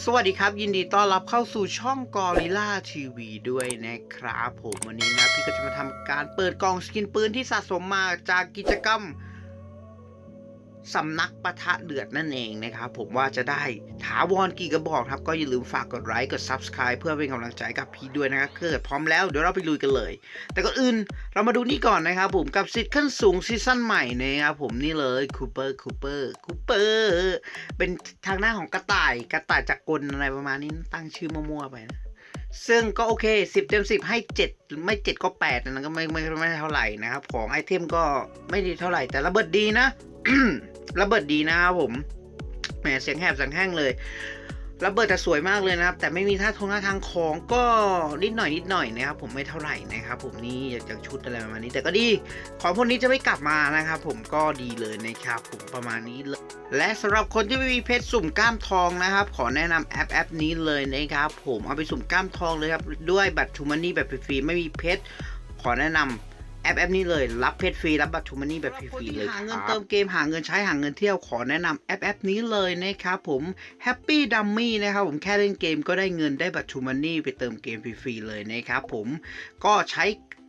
สวัสดีครับ ยินดีต้อนรับเข้าสู่ช่องกอริล่าทีวีด้วยนะครับผมวันนี้นะ พี่ก็จะมาทำการเปิดกล่องสกินปืนที่สะสมมาจากกิจกรรม สำนักปะทะเดือดนั่นเองนะครับ ผมว่าจะได้ถาวรกี่กระบอกครับ ก็อย่าลืมฝากกดไลค์กด Subscribe เพื่อเป็นกำลังใจกับพี่ด้วยนะครับเกิดพร้อมแล้วเดี๋ยวเราไปลุยกันเลย แต่ก่อนอื่นเรามาดูนี่ก่อนนะครับผมกับสิทธิ์ขั้นสูงซีซั่นใหม่นะครับผมนี่เลยคูเปอร์คูเปอร์คูเปอร์เป็นทางหน้าของกระต่ายกระต่ายจักรกลอะไรประมาณนี้ตั้งชื่อมั่วๆไปนะซึ่งก็โอเค 10 เต็ม 10 ให้ 7 ไม่ 7 ก็ 8 นั่นก็ไม่ไม่ไม่เท่าไหร่นะครับ ของไอเทมก็ไม่ดีเท่าไหร่แต่ระเบิดดีนะ ระเบิดดีนะครับผมแหมเสียงแหบสียงแห้งเลยระเบิดแต่สวยมากเลยนะครับ แต่ไม่มีท่าทงท่าทางของก็นิดหน่อยนิดหน่อยนะครับ ผมไม่เท่าไหร่นะครับ ผมนี่จากชุดอะไรประมาณนี้ แต่ก็ดีของพวกนี้จะไม่กลับมานะครับ ผมก็ดีเลยนะครับ ผมประมาณนี้เลยและสำหรับคนที่ไม่มีเพชรสุ่มกล้ามทองนะครับ ขอแนะนำแอปแอปนี้เลยนะครับ ผมเอาไปสุ่มกล้ามทองเลยครับด้วยบัตรทูมันนี่แบบฟรีไม่มีเพชรขอแนะนำ แอปแอปนี้เลยรับเพชรฟรีรับบัตรทูมานี่แบบฟรีๆเลยหาเงินเติมเกมหาเงินใช้หาเงินเที่ยวขอแนะนำแอปแอปนี้เลยนะครับผม Happy Dummy นะครับผมแค่เล่นเกมก็ได้เงินได้บัตรทูมานี่ไปเติมเกมฟรีๆเลยนะครับผมก็ใช้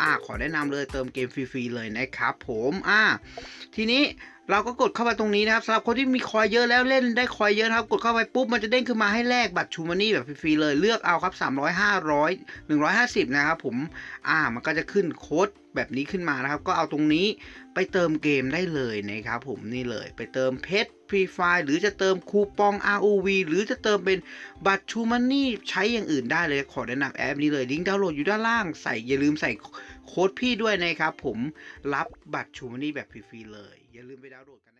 อ่าขอแนะนำเลยเติมเกมฟรีๆเลยนะครับผมอ่าทีนี้ เราก็กดเข้าไปตรงนี้นะครับสำหรับคนที่มีคอยเยอะแล้วเล่นได้คอยเยอะนะครับ กดเข้าไปปุ๊บมันจะเด้งขึ้นมาให้แลกบัตรชูมานี่แบบฟรีๆเลยเลือกเอาครับ 300 500 150 นะครับผมอ่ามันก็จะขึ้นโค้ดแบบนี้ขึ้นมานะครับ ก็เอาตรงนี้ไปเติมเกมได้เลยนะครับผมนี่เลยไปเติมเพชรฟรีไฟหรือจะเติมคูปอง ROV หรือจะเติมเป็นบัตรชูมันนี่ใช้อย่างอื่นได้เลยขอแนะนำแอปนี้เลยลิงก์ดาวน์โหลดอยู่ด้านล่างใส่อย่าลืมใส่ โค้ดพี่ด้วยนะครับผมรับบัตรชูมานี่แบบฟรีๆเลย อย่าลืมไปดาวน์โหลดกันนะ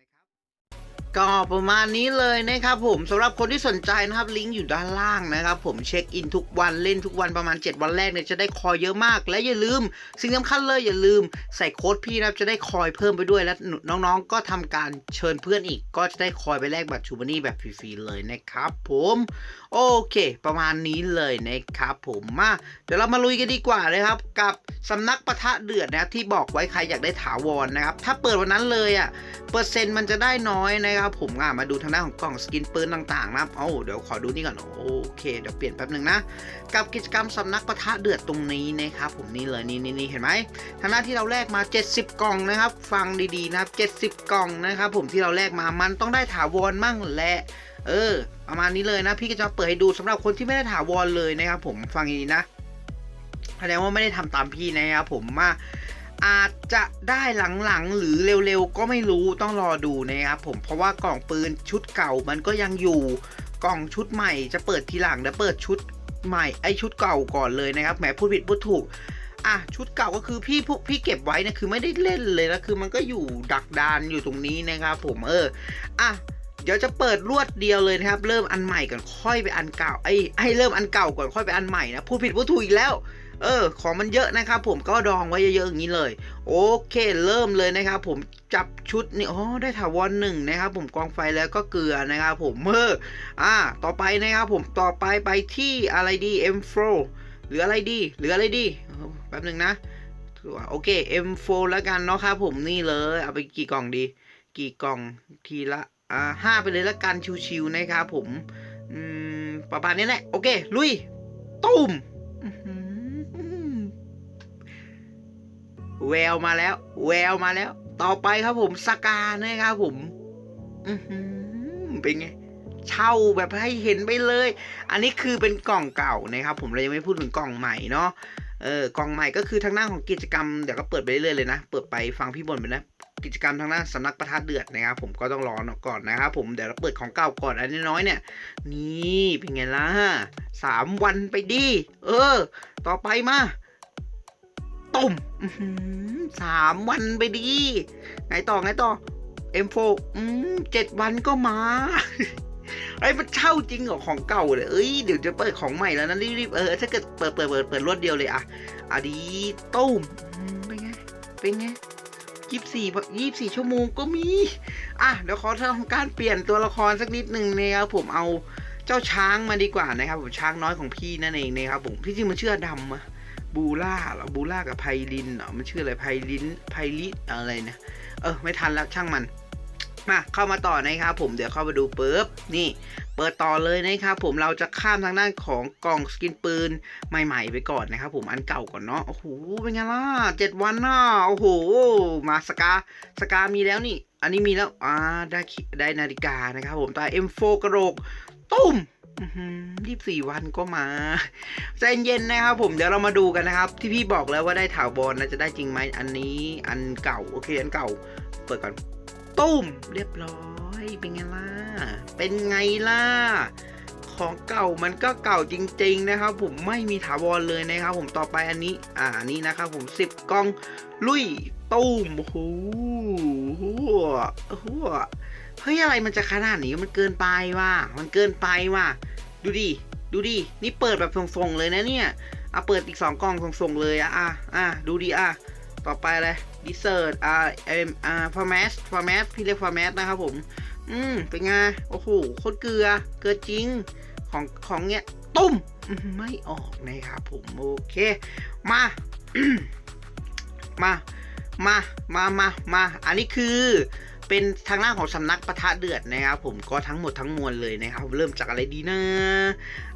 ก็ประมาณนี้เลยนะครับผมสำหรับคนที่สนใจนะครับลิงก์อยู่ด้านล่างนะครับผมเช็คอินทุกวันเล่นทุกวันประมาณ 7 วันแรกเนี่ยจะได้คอยเยอะมาก และอย่าลืม สิ่งสำคัญเลยอย่าลืมใส่โค้ดพี่นะครับจะได้คอยเพิ่มไปด้วยและน้องๆ ก็ทำการเชิญเพื่อนอีก ก็จะได้คอยไปแลกบัตรชูบันนี่แบบฟรีๆเลยนะครับผมโอเค ประมาณนี้เลยนะครับผมมาเดี๋ยวเรามาลุยกันดีกว่านะครับ กับสำนักปะทะเดือดนะครับที่บอกไว้ใครอยากได้ถาวรนะครับถ้าเปิดวันนั้นเลยอะเปอร์เซ็นต์มันจะได้น้อยนะครับผมอะมาดูทางด้านของกล่องสกินปืนต่างๆนะครับเอาเดี๋ยวขอดูนี่ก่อนโอเคเดี๋ยวเปลี่ยนแป๊บหนึ่งนะ กับกิจกรรมสำนักปะทะเดือดตรงนี้นะครับผมนี่เลยนี่นี่เห็นไหมทางหน้าที่เราแลกมา 70 กล่องนะครับ ฟังดีๆนะครับ70 กล่องนะครับผมที่เราแลกมามันต้องได้ถาวรมั่งและ เออ ประมาณนี้เลยนะ พี่ก็จะเปิดให้ดูสำหรับคนที่ไม่ได้ถาวรเลยนะครับผมฟังดีๆนะแสดงว่าไม่ได้ทำตามพี่นะครับผมว่า อาจจะได้หลังๆ หรือเร็วๆ ก็ไม่รู้ต้องรอดูนะครับผมเพราะว่ากล่องปืนชุดเก่ามันก็ยังอยู่กล่องชุดใหม่จะเปิดทีหลังเดี๋ยวเปิดชุดใหม่ไอชุดเก่าก่อนเลยนะครับแหมพูดผิดพูดถูกอะชุดเก่าก็คือพี่พี่เก็บไว้นะคือไม่ได้เล่นเลยนะคือมันก็อยู่ดักดานอยู่ตรงนี้นะครับผมเอออะเดี๋ยวจะเปิดรวดเดียวเลยนะครับ เริ่มอันใหม่ก่อนค่อยไปอันเก่าไอ้ให้เริ่มอันเก่าก่อนค่อยไปอันใหม่นะพูดผิดพูดถูกอีกแล้ว เออ ของมันเยอะนะครับผมก็ดองไว้เยอะๆอย่างนี้เลย โอเค เริ่มเลยนะครับผมจับชุดนี่อ๋อได้ถาวรหนึ่งนะครับผมกองไฟแล้วก็เกลือนะครับผมเมื่ออ่า ต่อไปนะครับผมต่อไปไปที่อะไรดี M4 หรืออะไรดีหรืออะไรดีแป๊บหนึ่งนะโอเค M4 แล้วกันเนาะครับผมนี่เลย เอาไปกี่กล่องดี กี่กล่องทีละอ่าห้าไปเลยละกันชิวๆนะครับผม อืม ประมาณนี้แหละ โอเค ลุย ตุ้ม แววมาแล้ว แววมาแล้ว ต่อไปครับผมสกานะครับผมเป็นไงเช่าแบบให้เห็นไปเลย อันนี้คือเป็นกล่องเก่านะครับ ผมเรายังไม่พูดถึงกล่องใหม่เนาะเออกล่องใหม่ก็คือทางหน้าของกิจกรรมเดี๋ยวก็เปิดไปเรื่อยเลยนะ เปิดไปฟังพี่บนไปนะกิจกรรมทางหน้าสำนักประทัดเดือดนะครับ ผมก็ต้องรอก่อนนะครับผมเดี๋ยวเราเปิดของเก่าก่อนอันน้อยเนี่ย นี่เป็นไงล่ะสามวันไปดี เออ ต่อไปมา ตุ่มสามวันไปดี ไงต่อไงต่อ M4 อืมเจ็ดวันก็มาไอ้มันเช่าจริงเหรอของเก่าเลยเอ้ยเดี๋ยวจะเปิดของใหม่แล้วนะรีบๆเออถ้าเกิดเปิดเปิดเปิดเปิดรวดเดียวเลยอะอะดีตุ้มเป็นไงเป็นไงยี่สี่ยี่สี่ชั่วโมงก็มี อะเดี๋ยวขอทำการเปลี่ยนตัวละครสักนิดหนึ่งนะครับผมเอาเจ้าช้างมาดีกว่านะครับผมช้างน้อยของพี่นั่นเองนะครับผมที่จริงมันเชื่อดำอะ บูล่าหรอบูล่ากับไพลินเหรอมันชื่ออะไรไพลินไพลิอะไรนะเออไม่ทันแล้วช่างมันมาเข้ามาต่อนะครับผมเดี๋ยวเข้ามาดูปุ๊บนี่ เปิดต่อเลยนะครับผมเราจะข้ามทางด้านของกล่องสกินปืนใหม่ๆไปก่อนนะครับผมอันเก่าก่อนเนาะโอ้โหเป็นไงล่ะเจ็ดวันน่ะโอ้โหมาสกาสกามีแล้วนี่ อันนี้มีแล้วอ่าได้ได้นาฬิกานะครับผมตา M4 กระโหลกตุ้ม ยี่สี่วันก็มาใจเย็นนะครับผมเดี๋ยวเรามาดูกันนะครับ ที่พี่บอกแล้วว่าได้ถาวบอลนะจะได้จริงไหมอันนี้อันเก่าโอเคอันเก่าเปิดก่อนตุ้มเรียบร้อยเป็นไงล่ะเป็นไงล่ะของเก่ามันก็เก่าจริง ๆ นะครับ ผมไม่มีถาวรเลยนะครับ ผมต่อไปอันนี้ อ่านนี้นะครับ ผมสิบกล่องลุยตุ้มโอ้โหหัวหัว เฮ้ยอะไรมันจะขนาดนี้มันเกินไปว่ะมันเกินไปว่ะดูดิดูดินี่เปิดแบบส่งๆเลยนะเนี่ยอะเปิดอีกสองกล่องส่งๆเลยอะอะอะดูดิอะต่อไปเลยดิเซอร์อ่าเอ็มอ่าฟอร์แมสฟอร์แมสพี่เรียกฟอร์แมสนะครับผม อืมเป็นไงโอ้โหโคตรเกลือเกลือจริงของของเนี้ยตุ้มไม่ออกนะครับผมโอเค มามามามามามา อันนี้คือ เป็นทางหน้าของสำนักปะทะเดือดนะครับผมก็ทั้งหมดทั้งมวลเลยนะครับเริ่มจากอะไรดีนะ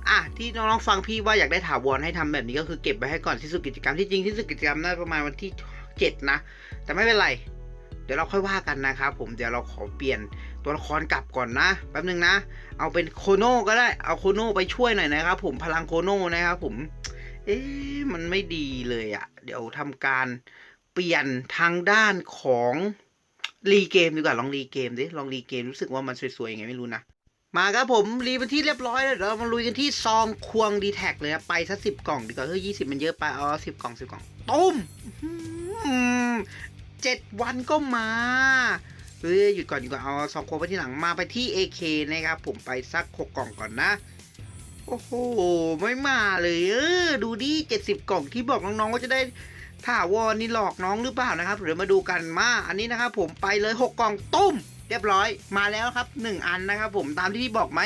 อะที่น้องๆฟังพี่ว่าอยากได้ถาวรให้ทำแบบนี้ก็คือเก็บไว้ให้ก่อนที่สุดกิจกรรมที่จริงที่สุดกิจกรรมน่าประมาณวันที่เจ็ดนะ แต่ไม่เป็นไร เดี๋ยวเราค่อยว่ากันนะครับผมเดี๋ยวเราขอเปลี่ยนตัวละครกลับก่อนนะแป๊บนึงนะ เอาเป็นโคโน่ก็ได้เอาโคโน่ไปช่วยหน่อยนะครับผมพลังโคโน่นะครับผมเอ๊ะมันไม่ดีเลยอะ่ะ เดี๋ยวทำการเปลี่ยนทางด้านของ รีเกมดีกว่าลองรีเกมดิลองรีเกมรู้สึกว่ามันสวยๆยังไงไม่รู้นะมาครับผมรีเป็นที่เรียบร้อยแล้วเดี๋ยวเรามาลุยกันที่ซองควงดีแท็เลยนะไปสักสิบกล่องดีกว่าเฮ้ยยี่สิบมันเยอะไปเอาสิบกล่องสิบกล่องตุ้มเจ็ดวันก็มาเฮ้ยหยุดก่อนหยุดก่อนเอาซองควงไปที่หลังมาไปที่ AK นะครับผมไปสักหกกล่องก่อนนะโอ้โหไม่มาเลยเออดูดิเจ็ดสิบกล่องที่บอกน้องๆว่าจะได้ ถาวรนี่หลอกน้องหรือเปล่านะครับเดี๋ยวมาดูกันมาอันนี้นะครับผมไปเลยหกกล่องตุ้ม เรียบร้อยมาแล้วครับหนึ่งอันนะครับผมตามที่พี่บอกไหม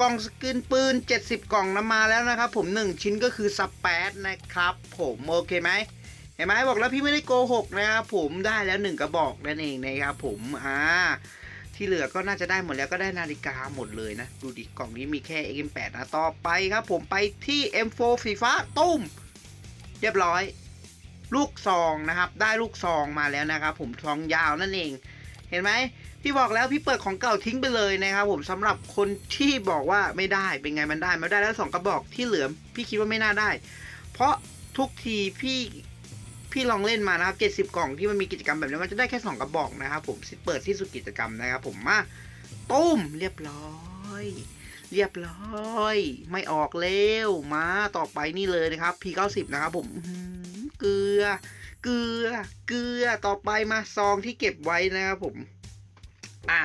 กล่องสกินปืน 70 กล่องนะมาแล้วนะครับผม 1 ชิ้นก็คือสเปซนะครับผมโอเคไหมเห็นไหมบอกแล้วพี่ไม่ได้โกหกนะครับผมได้แล้วหนึ่งกระบอกนั่นเองนะครับผมอ่าที่เหลือก็น่าจะได้หมดแล้วก็ได้นาฬิกาหมดเลยนะ ดูดิกล่องนี้มีแค่ M8 นะต่อไปครับผมไปที่ M4 ฟีฟ้าตุ้ม เรียบร้อย ลูกซองนะครับ ได้ลูกซองมาแล้วนะครับ ผมซองยาวนั่นเอง เห็นไหมพี่บอกแล้วพี่เปิดของเก่าทิ้งไปเลยนะครับ ผมสำหรับคนที่บอกว่าไม่ได้เป็นไงมันได้ไมันได้แล้วสองกระบอกที่เหลือพี่คิดว่าไม่น่าได้ เพราะทุกทีพี่พี่ลองเล่นมานะครับเจ็ดสิบกล่องที่มันมีกิจกรรมแบบนี้มันจะได้แค่สองกระบอกนะครับ ผมเปิดที่สุดกิจกรรมนะครับ ผมมาตุ้มเรียบร้อย เรียบร้อย ไม่ออกเร็วมาต่อไปนี่เลยนะครับ P90 นะครับผม เกลือ เกลือ เกลือ ต่อไปมาซองที่เก็บไว้นะครับผม อะ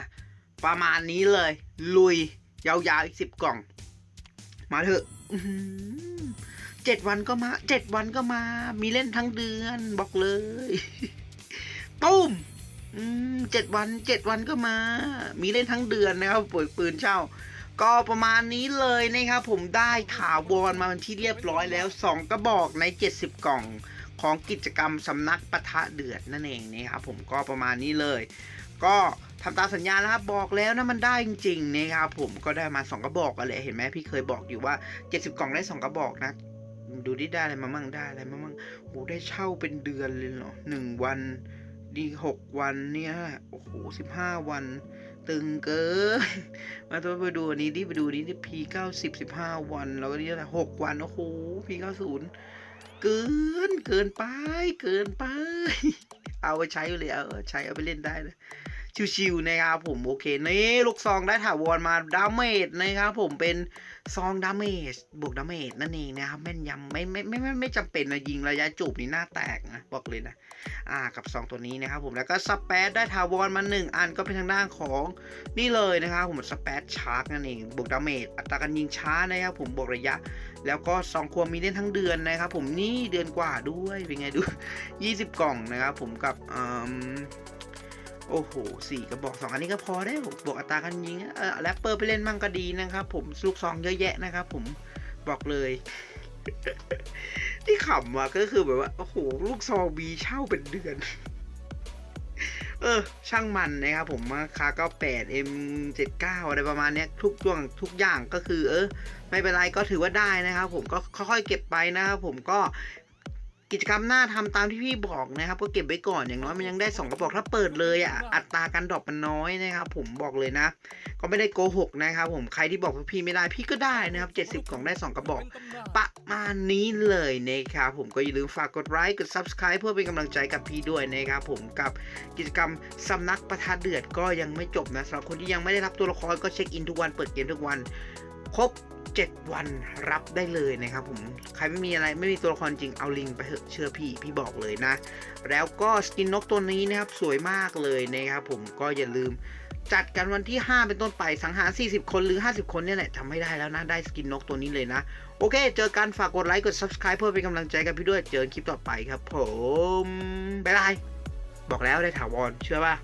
ประมาณนี้เลย ลุย ยาวๆอีกสิบกล่อง มาเถอะเจ็ดวันก็มา เจ็ดวันก็มา มีเล่นทั้งเดือนบอกเลยตุ้มเจ็ดวันเจ็ดวันก็มา มีเล่นทั้งเดือนนะครับป่วยปืนเช่า ก็ประมาณนี้เลยนะครับผมได้ถาวรมาเป็นที่เรียบร้อยแล้วสองกระบอกใน 70 กล่อง ของกิจกรรมสำนักปะทะเดือดนั่นเองนะครับผมก็ประมาณนี้เลย ก็ทำตามสัญญาแล้วครับบอกแล้วนะมันได้จริงๆนะครับผมก็ได้มา 2 กระบอกกันเลยเห็นไหมพี่เคยบอกอยู่ว่า 70 กล่องได้ 2 กระบอกนะ ดูที่ได้อะไรมามั่งได้อะไรมามั่งโอ้ได้เช่าเป็นเดือนเลยเหรอหนึ่งวันดีหกวันเนี่ยโอ้โหสิบห้าวัน ตึงเกินมาตัวไปดูอันนี้ดิไปดูนี้พีเก้าสิบสิบห้าวัน แล้วก็นี่อะไรหกวันโอ้โหพีเก้าศูนย์ เกิน เกินไป เกินไป เอาไปใช้เลย เอาใช้เอาไปเล่นได้เลย ชิวๆนะครับผมโอเคนี่ลูกซองได้ถาวรมาดาเมจนะครับผมเป็นซองดาเมจบวกดาเมจนั่นเองนะครับแม่นยำไม่ไม่ไม่ไม่ไม่จำเป็นนะยิงระยะจูบนี่หน้าแตกนะบอกเลยนะอ่ากับซองตัวนี้นะครับผมแล้วก็สเปซได้ถาวรมาหนึ่งอันก็เป็นทางด้านของนี่เลยนะครับผมสเปซชาร์กนั่นเองบวกดาเมจอัตราการยิงช้านะครับผมบวกระยะ แล้วก็ซองควรมีเล่นทั้งเดือนนะครับผมนี่เดือนกว่าด้วยเป็นไงดู 20 กล่องนะครับผมกับอืม โอ้โหสี่กระบอกสองอันนี้ก็พอได้บวกอัตราการยิงเออแรปเปอร์ไปเล่นมั่งก็ดีนะครับผมลูกซองเยอะแยะนะครับผมบอกเลยที่ขำอะก็คือแบบว่า โอ้โห ลูกซองบีเช่าเป็นเดือน เออ ช่างมันนะครับผมราคาก็แปด M79 อะไรประมาณเนี้ย ทุกอย่างทุกอย่างก็คือ เออ ไม่เป็นไรก็ถือว่าได้นะครับผมก็ค่อยๆเก็บไปนะครับผมก็ กิจกรรมหน้าทำตามที่พี่บอกนะครับ ก็เก็บไว้ก่อนอย่างน้อยมันยังได้สองกระบอกถ้าเปิดเลยอะอัตราการดรอปมันน้อยนะครับผมบอกเลยนะ ก็ไม่ได้โกหกนะครับผมใครที่บอกว่าพี่ไม่ได้พี่ก็ได้นะครับ 70 กล่องได้สองกระบอก ประมาณนี้เลยนะครับผมก็อย่าลืมฝากกดไลค์กด Subscribe เพื่อเป็นกำลังใจกับพี่ด้วยนะครับผมกับกิจกรรมสำนักประทัดเดือดก็ยังไม่จบนะสำหรับคนที่ยังไม่ได้รับตัวละครก็เช็คอินทุกวันเปิดเกมทุกวันครบ 7 วันรับได้เลยนะครับผม ใครไม่มีอะไรไม่มีตัวละครจริงเอาลิงไปเถอะเชื่อพี่ พี่บอกเลยนะ แล้วก็สกินนกตัวนี้นะครับสวยมากเลยนะครับผมก็อย่าลืมจัดกันวันที่ 5 เป็นต้นไปสังหาร 40 คนหรือ 50 คนเนี่ยแหละทำให้ได้แล้วนะ ได้สกินนกตัวนี้เลยนะ โอเค เจอกันฝากกดไลค์กด Subscribe เพื่อเป็นกำลังใจกับพี่ด้วย เจอกันคลิปต่อไปครับผม บ๊ายบาย บอกแล้วได้ถาวรเชื่อป่ะ